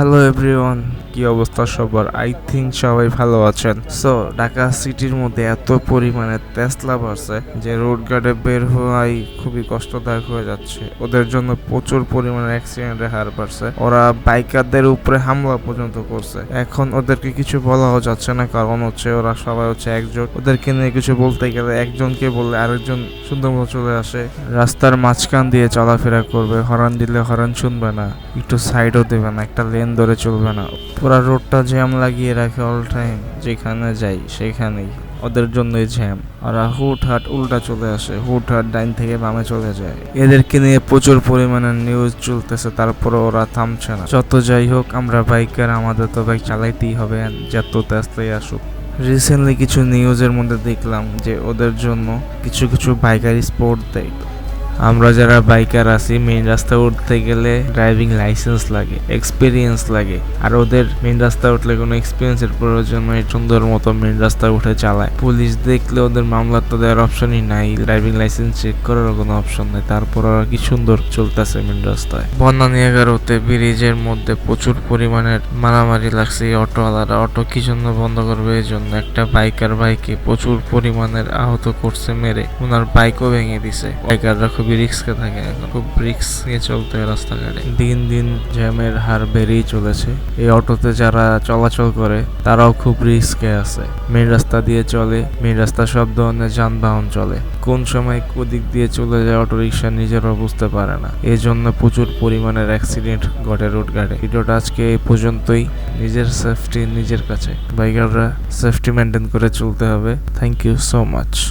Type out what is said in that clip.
Hello everyone কি অবস্থা সবার? আই থিঙ্ক সবাই ভালো আছেন। সো ঢাকা সিটির মধ্যে এত পরিমাণে তেসলা বাড়ছে যে রোড গার্ডে বের হওয়াই খুবই কষ্টদায়ক হয়ে যাচ্ছে। ওদের জন্য প্রচুর পরিমাণে অ্যাক্সিডেন্টের হার বাড়ছে। ওরা বাইকারদের উপরে হামলা পর্যন্ত করছে। এখন ওদেরকে কিছু বলাও যাচ্ছে না, কারণ হচ্ছে ওরা সবাই হচ্ছে একজোট ওদেরকে নিয়ে কিছু বলতে গেলে একজনকে বললে আরেকজন সুন্দর চলে আসে। রাস্তার মাঝখান দিয়ে চলাফেরা করবে, হর্ন দিলে হর্ন শুনবে না, একটু সাইডও দেবে না, একটা লেন ধরে চলবে না। পুরো রোডটা জ্যাম লাগিয়ে রাখে অল টাইম যেখানে যাই সেখানেই। ওদের জন্যই জ্যাম ওরা হুট হাট উল্টা চলে আসে হুট হাট ডাইন থেকে বামে চলে যায়। এদেরকে নিয়ে প্রচুর পরিমাণে নিউজ চলতেছে তারপরে ওরা থামছে না। যত যাই হোক, আমরা বাইকার আমাদের তো বাইক চালাইতেই হবে যত তেজলাই আসুক। রিসেন্টলি কিছু নিউজের মধ্যে দেখলাম যে ওদের জন্য কিছু কিছু বাইকার স্পোর্ট দেয়। আমরা যারা বাইকার আছি মেইন রাস্তা উঠতে গেলে ড্রাইভিং লাইসেন্স লাগে এক্সপিরিয়েন্স লাগে। আর ওদের মেইন রাস্তা উঠলে কোনো এক্সপিরিয়েন্সের প্রয়োজন নেই, সুন্দর মতো মেইন রাস্তা উঠে চালায়। পুলিশ দেখলে ওদের মামলা তো দেওয়ার অপশনই নাই ড্রাইভিং লাইসেন্স চেক করার কোনো অপশন নেই। তারপর ওরা কি সুন্দর চলতেছে মেইন রাস্তায়। বনানী এগারোতে ব্রিজের মধ্যে প্রচুর পরিমাণের মারামারি লাগছে অটোওয়ালারা। অটো কি জন্য বন্ধ করবে এই জন্য একটা বাইকার বাইকে প্রচুর পরিমাণের আহত করছে মেরে। ওনার বাইকও ভেঙে দিছে। বাইকাররা খুবই রিক্সকে থাকে, খুব রিক্স নিয়ে চলতে হয় রাস্তাঘাটে। দিন দিন জ্যামের হার বেড়েই চলেছে। এই অটোতে যারা চলাচল করে, তারাও খুব রিস্কে আছে। মেন রাস্তা দিয়ে চলে মেন রাস্তা সব ধরনের যানবাহন চলে। কোন সময় কোদিক দিয়ে চলে যায় অটো রিক্সা নিজেরাও বুঝতে পারে না। এই জন্য প্রচুর পরিমাণের অ্যাক্সিডেন্ট ঘটে রোড ঘাটে ভিডিওটা আজকে এই পর্যন্তই। নিজের সেফটি নিজের কাছে। বাইকাররা সেফটি মেনটেন করে চলতে হবে। Thank you so much